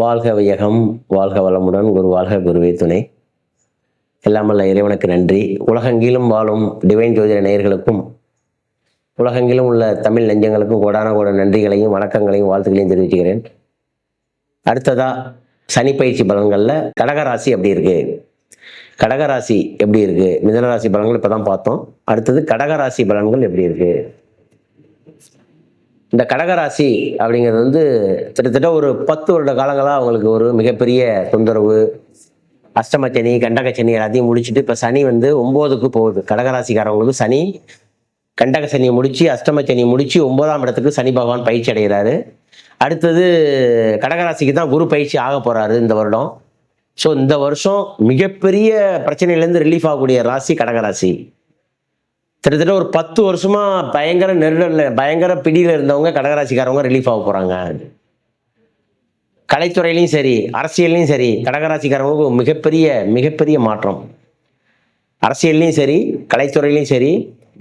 வாழ்க வையகம் வாழ்க வளமுடன் குரு வாழ்க குருவே துணை. எல்லாமல்ல இறைவனுக்கு நன்றி. உலகெங்கிலும் வாழும் டிவைன் ஜோதிட நேயர்களுக்கும் உலகெங்கிலும் உள்ள தமிழ் நெஞ்சங்களுக்கும் கோடான கோட நன்றிகளையும் வணக்கங்களையும் வாழ்த்துக்களையும் தெரிவிச்சுக்கிறேன். அடுத்ததா சனி பயிற்சி பலன்களில் கடகராசி எப்படி இருக்கு? கடகராசி எப்படி இருக்கு? மிதனராசி பலன்கள் இப்போ தான் பார்த்தோம். அடுத்தது கடகராசி பலன்கள் எப்படி இருக்கு? இந்த கடகராசி அப்படிங்கிறது வந்து கிட்டத்தட்ட ஒரு பத்து வருட காலங்களாக அவங்களுக்கு ஒரு மிகப்பெரிய தொந்தரவு. அஷ்டமச்சனி கண்டகச்சனி எல்லாத்தையும் முடிச்சுட்டு இப்போ சனி வந்து ஒம்போதுக்கு போகுது. கடகராசிக்காரவங்களுக்கு சனி கண்டக சனியை முடித்து அஷ்டமச்சனியை முடித்து ஒன்பதாம் இடத்துக்கு சனி பகவான் பயிற்சி அடைகிறாரு. அடுத்தது கடகராசிக்கு தான் குரு பயிற்சி ஆக போகிறாரு இந்த வருடம். ஸோ இந்த வருஷம் மிகப்பெரிய பிரச்சனையிலேருந்து ரிலீஃப் ஆகக்கூடிய ராசி கடகராசி. கிட்டத்தட்ட ஒரு பத்து வருஷமா பயங்கர நெருடல்ல பயங்கர பிடியில் இருந்தவங்க கடகராசிக்காரவங்க ரிலீஃப் ஆக போறாங்க. கலைத்துறையிலையும் சரி அரசியல்லையும் சரி கடகராசிக்காரவங்களுக்கு மிகப்பெரிய மிகப்பெரிய மாற்றம். அரசியல்லையும் சரி கலைத்துறையிலையும் சரி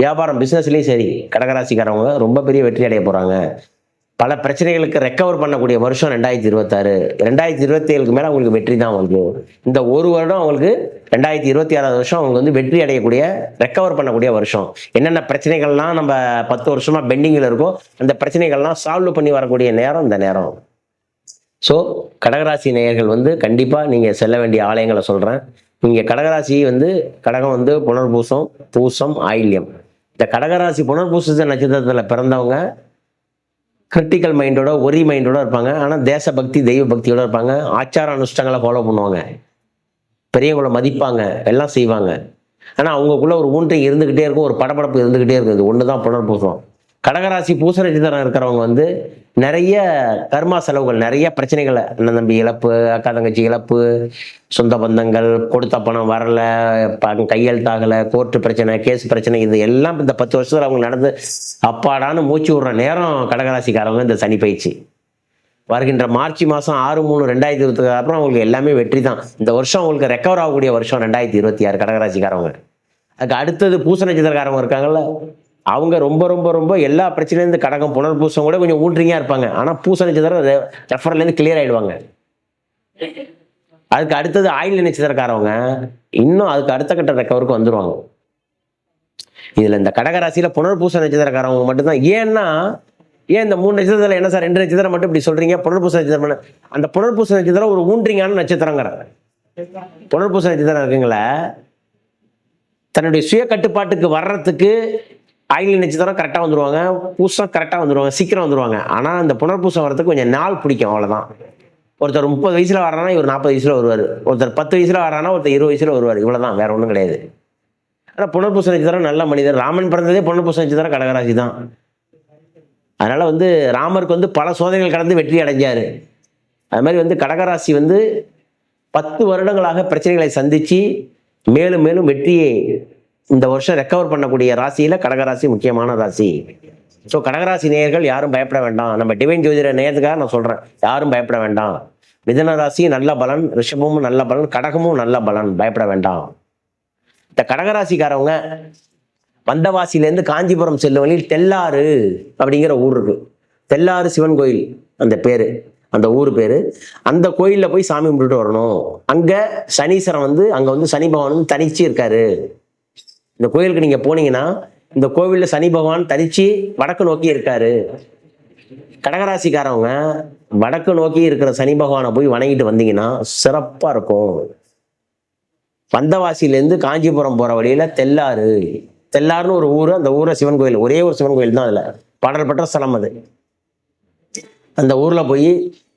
வியாபாரம் பிஸ்னஸ்லையும் சரி கடகராசிக்காரவங்க ரொம்ப பெரிய வெற்றி அடைய போறாங்க. பல பிரச்சனைகளுக்கு ரெக்கவர் பண்ணக்கூடிய வருஷம் ரெண்டாயிரத்தி இருபத்தாறு. ரெண்டாயிரத்தி இருபத்தி ஏழுக்கு மேலே அவங்களுக்கு வெற்றி தான் அவங்களுக்கு இந்த ஒரு வருடம் அவங்களுக்கு ரெண்டாயிரத்தி இருபத்தி ஆறாவது வருஷம் அவங்க வந்து வெற்றி அடையக்கூடிய ரெக்கவர் பண்ணக்கூடிய வருஷம். என்னென்ன பிரச்சனைகள்லாம் நம்ம பத்து வருஷமா பெண்டிங்கில் இருக்கோ அந்த பிரச்சனைகள்லாம் சால்வ் பண்ணி வரக்கூடிய நேரம் இந்த நேரம். ஸோ கடகராசி நேயர்கள் வந்து கண்டிப்பாக நீங்கள் செல்ல வேண்டிய ஆலயங்களை சொல்கிறேன் நீங்கள் கடகராசி வந்து கடகம் வந்து புனர்பூசம் பூசம் ஆயில்யம். இந்த கடகராசி புனர்பூச நட்சத்திரத்தில் பிறந்தவங்க கிரிட்டிக்கல் மைண்டோட ஒரி மைண்டோட இருப்பாங்க. ஆனால் தேசபக்தி தெய்வ பக்தியோட இருப்பாங்க. ஆச்சார அனுஷ்டங்களை ஃபாலோ பண்ணுவாங்க. பெரியவங்களை மதிப்பாங்க. எல்லாம் செய்வாங்க. ஆனால் அவங்களுக்குள்ள ஒரு ஊன்றை இருந்துக்கிட்டே இருக்கும் ஒரு படபடப்பு இருந்துக்கிட்டே இருக்கும். இது ஒன்று தான் புனர்பூசம் கடகராசி பூச நட்சத்திரம் இருக்கிறவங்க வந்து நிறைய கர்மா செலவுகள் நிறைய பிரச்சனைகளை அண்ணன் தம்பி இழப்பு அக்கா தங்கச்சி இழப்பு சொந்த பந்தங்கள் கொடுத்த பணம் வரல ப- கையெழுத்தாகலை கோர்ட்டு பிரச்சனை கேஸ் பிரச்சனை இது எல்லாம் இந்த பத்து வருஷத்தில் அவங்க நடந்து அப்பாடான்னு மூச்சு விடுற நேரம் கடகராசிக்காரவங்க இந்த சனி பயிற்சி. வருகின்ற மார்ச் மாதம் ஆறு மூணு ரெண்டாயிரத்தி இருபத்தி அப்புறம் அவங்களுக்கு எல்லாமே வெற்றி தான். இந்த வருஷம் அவங்களுக்கு ரெக்கவர் ஆகக்கூடிய வருஷம் ரெண்டாயிரத்தி இருபத்தி ஆறு கடகராசிக்காரவங்க. அதுக்கு அடுத்தது பூச நட்சத்திரக்காரவங்க இருக்காங்கல்ல அவங்க ரொம்ப ரொம்ப ரொம்ப எல்லா பிரச்சனையிலேருந்து கடகம் புனர்பூசம் கூட கொஞ்சம் ஊன்றிங்காக இருப்பாங்க. ஆனால் பூச நட்சத்திரம் ரெஃபர்லேருந்து கிளியர் ஆயிடுவாங்க. அதுக்கு அடுத்தது ஆயில் நட்சத்திரக்காரவங்க இன்னும் அதுக்கு அடுத்த கட்ட ரெக்கவருக்கு வந்துடுவாங்க இதில் இந்த கடகராசியில புனர்பூச நட்சத்திரக்காரவங்க மட்டும்தான். ஏன்னா ஏன் இந்த மூணு நட்சத்திரத்தில் என்ன சார் ரெண்டு நட்சத்திரம் மட்டும் இப்படி சொல்றீங்க? புனர்பூச நட்சத்திரம் என்ன? அந்த புனர்பூச நட்சத்திரம் ஒரு ஊன்றிங்கான நட்சத்திரங்கிற புனர்பூச நட்சத்திரம் இருக்குங்களே தன்னுடைய சுய கட்டுப்பாட்டுக்கு வர்றதுக்கு ஆயில் நட்சத்திரம் கரெக்டாக வந்துருவாங்க பூசம் கரெக்டாக வந்துடுவாங்க சீக்கிரம் வந்துடுவாங்க ஆனால் அந்த புனர்பூசம் வரதுக்கு கொஞ்சம் நாள் பிடிக்கும் அவ்வளோதான் ஒருத்தர் முப்பது வயசில் வரானா இவர் நாற்பது வயசில் வருவார். ஒருத்தர் பத்து வயசில் வரானா ஒருத்தர் இருபது வயசில் வருவார். இவ்வளவுதான் வேற ஒன்றும் கிடையாது. ஆனால் புனர்பூச நட்சத்திரம் நல்ல மனிதர். ராமன் பிறந்ததே புனர்பூச நட்சத்திரம் கடகராசி தான். அதனால் வந்து ராமருக்கு வந்து பல சோதனைகள் கடந்து வெற்றி அடைஞ்சார். அது மாதிரி வந்து கடகராசி வந்து பத்து வருடங்களாக பிரச்சனைகளை சந்தித்து மேலும் மேலும் வெற்றியை இந்த வருஷம் ரெக்கவர் பண்ணக்கூடிய ராசியில கடகராசி முக்கியமான ராசி. ஸோ கடகராசி நேயர்கள் யாரும் பயப்பட வேண்டாம். நம்ம டிவைன் ஜோதிட நேயத்துக்காக நான் சொல்றேன். யாரும் பயப்பட வேண்டாம். மிதன ராசி நல்ல பலன் ரிஷபமும் நல்ல பலன் கடகமும் நல்ல பலன். பயப்பட வேண்டாம். இந்த கடகராசிக்காரவங்க வந்தவாசியிலேருந்து காஞ்சிபுரம் செல்லும் வழியில் தெல்லாறு அப்படிங்கிற ஊர் இருக்கு. தெல்லாறு சிவன் கோயில் அந்த பேரு. அந்த ஊர் பேரு. அந்த கோயிலில் போய் சாமி கும்பிட்டுட்டு வரணும். அங்க சனீஸ்வரன் வந்து அங்க வந்து சனி பகவான் வந்து தனிச்சு இருக்காரு. இந்த கோயிலுக்கு நீங்க போனீங்கன்னா இந்த கோவிலில் சனி பகவான் தனிச்சு வடக்கு நோக்கி இருக்காரு. கடகராசிக்காரவங்க வடக்கு நோக்கி இருக்கிற சனி பகவானை போய் வணங்கிட்டு வந்தீங்கன்னா சிறப்பா இருக்கும். வந்தவாசியிலேருந்து காஞ்சிபுரம் போற வழியில தெல்லாறு. தெல்லாறுன்னு ஒரு ஊர் அந்த ஊரை சிவன் கோயில் ஒரே ஒரு சிவன் கோயில் தான் அதுல. பாடல்பட்ட ஸ்தலம் அது. அந்த ஊர்ல போய்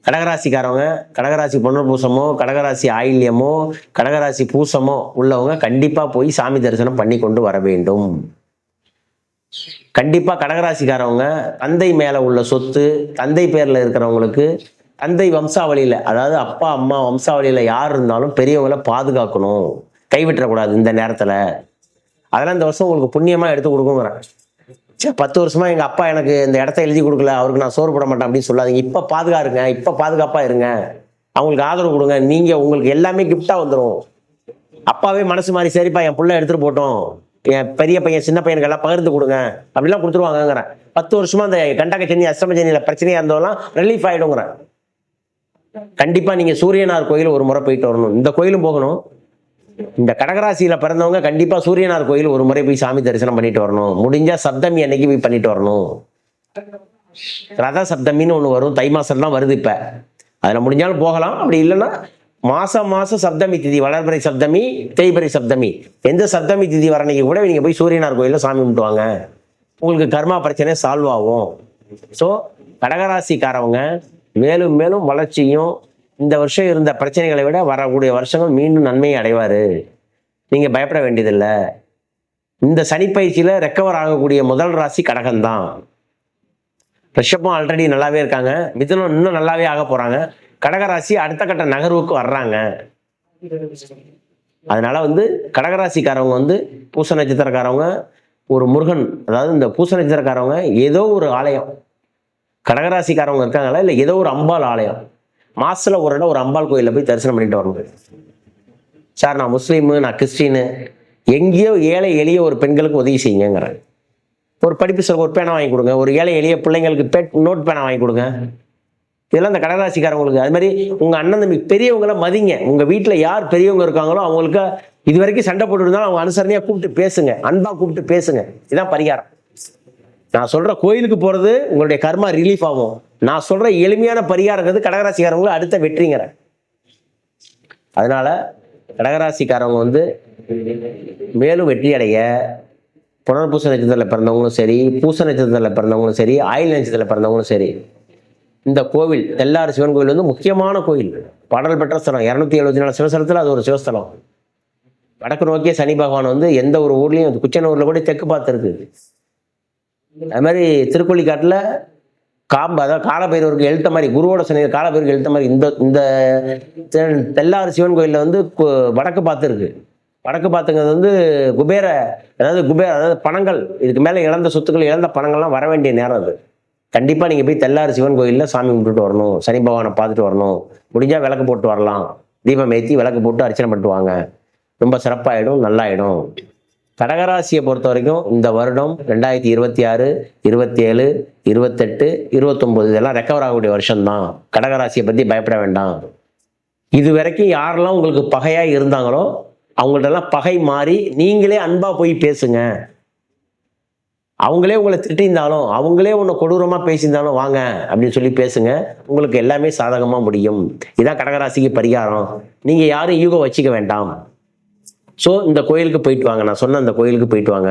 கடகராசிக்காரவங்க கடகராசி புனர்பூசமோ கடகராசி ஆயில்யமோ கடகராசி பூசமோ உள்ளவங்க கண்டிப்பாக போய் சாமி தரிசனம் பண்ணி கொண்டு வர வேண்டும். கண்டிப்பாக கடகராசிக்காரவங்க தந்தை மேலே உள்ள சொத்து தந்தை பேரில் இருக்கிறவங்களுக்கு தந்தை வம்சாவளியில் அதாவது அப்பா அம்மா வம்சாவளியில் யார் இருந்தாலும் பெரியவங்களை பாதுகாக்கணும். கைவிட்டுறக்கூடாது இந்த நேரத்தில். அதெல்லாம் இந்த வருஷம் உங்களுக்கு புண்ணியமாக எடுத்து கொடுக்குங்கிறேன். பத்து வருஷமா எங்க அப்பா எனக்கு இந்த இடத்த எழுதி கொடுக்கல அவருக்கு நான் சோறு போட மாட்டேன் அப்படின்னு சொல்லாதீங்க. இப்ப பாதுகாருங்க இப்ப பாதுகாப்பா இருங்க. அவங்களுக்கு ஆதரவு கொடுங்க. நீங்க உங்களுக்கு எல்லாமே கிஃப்டா வந்துடும் அப்பாவே மனசு மாதிரி சரிப்பா என் புள்ள எடுத்துட்டு போட்டோம். என் பெரிய பையன் சின்ன பையனுக்கு எல்லாம் பகிர்ந்து கொடுங்க. அப்படிலாம் கொடுத்துருவாங்கங்கிறேன். பத்து வருஷமா அந்த கண்டக சென்னி அஷ்டம சனியில பிரச்சனையா இருந்தவெல்லாம் ரிலீஃப் ஆயிடுங்கிறேன். கண்டிப்பா நீங்க சூரியனார் கோயில் ஒரு முறை போயிட்டு வரணும். இந்த கோயிலும் போகணும். இந்த கடகராசியில் பிறந்தவங்க கண்டிப்பாக சூரியனார் கோயில் ஒரு முறை போய் சாமி தரிசனம் பண்ணிட்டு வரணும். முடிஞ்சால் சப்தமி அன்னைக்கு போய் பண்ணிட்டு வரணும். ரத சப்தமின்னு ஒன்று வரும். தை மாதம் தான் வருது இப்போ. அதில் முடிஞ்சாலும் போகலாம். அப்படி இல்லைன்னா மாதம் மாதம் சப்தமி திதி வளர்பிறை சப்தமி தேய்பிறை சப்தமி. எந்த சப்தமி திதி வர கூட நீங்கள் போய் சூரியனார் கோயிலில் சாமி கும்பிட்டுவாங்க உங்களுக்கு கர்மா பிரச்சனை சால்வ் ஆகும். ஸோ கடகராசிக்காரவங்க மேலும் மேலும் வளர்ச்சியும் இந்த வருஷம் இருந்த பிரச்சனைகளை விட வரக்கூடிய வருஷங்கள் மீண்டும் நன்மையை அடைவார். நீங்கள் பயப்பட வேண்டியதில்லை. இந்த சனிப்பயிற்சியில் ரெக்கவர் ஆகக்கூடிய முதல் ராசி கடகம்தான். ரிஷபம் ஆல்ரெடி நல்லாவே இருக்காங்க. மிதுனம் இன்னும் நல்லாவே ஆக போகிறாங்க கடகராசி அடுத்த கட்ட நகர்வுக்கு வர்றாங்க. அதனால வந்து கடகராசிக்காரவங்க வந்து பூச நட்சத்திரக்காரவங்க ஒரு முருகன் அதாவது இந்த பூச நட்சத்திரக்காரவங்க ஏதோ ஒரு ஆலயம். கடகராசிக்காரவங்க இருக்காங்களா? இல்லை ஏதோ ஒரு அம்பாள் ஆலயம். மாசத்துல ஒரு இடம் ஒரு அம்பாள் கோயிலில் போய் தரிசனம் பண்ணிட்டு வரணும் சார் நான் முஸ்லீமு நான் கிறிஸ்டின்னு எங்கேயோ ஏழை எளிய ஒரு பெண்களுக்கு உதவி செய்யுங்கிறேன் ஒரு படிப்பு சொல்ல ஒரு பேனா வாங்கி கொடுங்க ஒரு ஏழை எளிய பிள்ளைங்களுக்கு பெட் நோட் பேனா வாங்கி கொடுங்க. இதெல்லாம் இந்த கடகராசிக்காரவங்களுக்கு அது மாதிரி உங்க அண்ணன் தம்பி பெரியவங்கள மதிங்க. உங்க வீட்டில் யார் பெரியவங்க இருக்காங்களோ அவங்களுக்கு இது வரைக்கும் சண்டை போட்டுருந்தாலும் அவங்க அனுசரணையாக கூப்பிட்டு பேசுங்க. அன்பா கூப்பிட்டு பேசுங்க. இதான் பரிகாரம். நான் சொல்ற கோயிலுக்கு போறது உங்களுடைய கர்மா ரிலீஃப் ஆகும். நான் சொல்ற எளிமையான பரிகாரங்கிறது கடகராசிக்காரங்களுக்கு அடுத்த வெற்றிங்கிறேன் அதனால கடகராசிக்காரவங்க வந்து மேலும் வெற்றி அடைய புனர்பூச நட்சத்திரத்தில் பிறந்தவங்களும் சரி பூச நட்சத்திரத்தில் பிறந்தவங்களும் சரி ஆயில் நட்சத்திரத்தில் பிறந்தவங்களும் சரி இந்த கோவில் தெல்லாறு சிவன் கோவில் வந்து முக்கியமான கோயில். பாடல் பெற்ற ஸ்தலம் இரநூத்தி எழுபத்தி நாலு சிவஸ்தலத்தில் அது ஒரு சிவஸ்தலம். வடக்கு நோக்கிய சனி பகவான் வந்து எந்த ஒரு ஊர்லேயும் குச்சனூரில் கூட தெற்கு பார்த்துருக்கு. அது மாதிரி திருக்கொள்ளிக்காட்டில் காம்ப அதாவது காலபைரவருக்கு எழுத்த மாதிரி குருவோட சனி காலபைரவருக்கு எழுத்த மாதிரி இந்த இந்த தெ- தெல்லாறு சிவன் கோயிலில் வந்து கு- வடக்கு பார்த்து இருக்கு. வடக்கு பார்த்துங்கிறது வந்து குபேர அதாவது குபேர அதாவது பணங்கள் இதுக்கு மேலே இழந்த சொத்துக்கள் இழந்த பணங்கள்லாம் வர வேண்டிய நேரம் அது. கண்டிப்பாக நீங்கள் போய் தெல்லாறு சிவன் கோயிலில் சாமி கும்பிட்டுட்டு வரணும் சனி பகவானை பார்த்துட்டு வரணும். முடிஞ்சால் விளக்கு போட்டு வரலாம். தீபம் ஏற்றி விளக்கு போட்டு அர்ச்சனை பண்ணிட்டு வாங்க. ரொம்ப சிறப்பாகிடும் நல்லாயிடும். கடகராசியை பொறுத்த வரைக்கும் இந்த வருடம் ரெண்டாயிரத்தி இருபத்தி ஆறு இருபத்தேழு இருபத்தெட்டு இருபத்தொம்போது இதெல்லாம் ரெக்கவர் ஆகக்கூடிய வருஷம்தான். கடகராசியை பற்றி பயப்பட வேண்டாம். இது வரைக்கும் யாரெல்லாம் உங்களுக்கு பகையாக இருந்தாங்களோ அவங்கள்ட்டெல்லாம் பகை மாறி நீங்களே அன்பாக போய் பேசுங்க. அவங்களே உங்களை திட்டியிருந்தாலும் அவங்களே உன்னை கொடூரமாக பேசியிருந்தாலும் வாங்க அப்படின்னு சொல்லி பேசுங்க. உங்களுக்கு எல்லாமே சாதகமாக முடியும். இதான் கடகராசிக்கு பரிகாரம். நீங்கள் யாரும் ஈகோ வச்சுக்க வேண்டாம். ஸோ இந்த கோயிலுக்கு போயிட்டு வாங்க. நான் சொன்ன அந்த கோயிலுக்கு போயிட்டு வாங்க.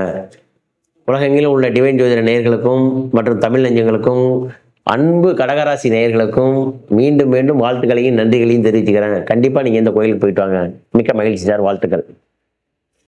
உலகெங்கிலும் உள்ள டிவைன் ஜோதிட நேயர்களுக்கும் மற்றும் தமிழ் நெஞ்சங்களுக்கும் அன்பு கடகராசி நேயர்களுக்கும் மீண்டும் மீண்டும் வாழ்த்துக்களையும் நன்றிகளையும் தெரிவிச்சுக்கிறேன். கண்டிப்பாக நீங்கள் இந்த கோயிலுக்கு போயிட்டு வாங்க. மிக்க மகிழ்ச்சி சார். வாழ்த்துக்கள்.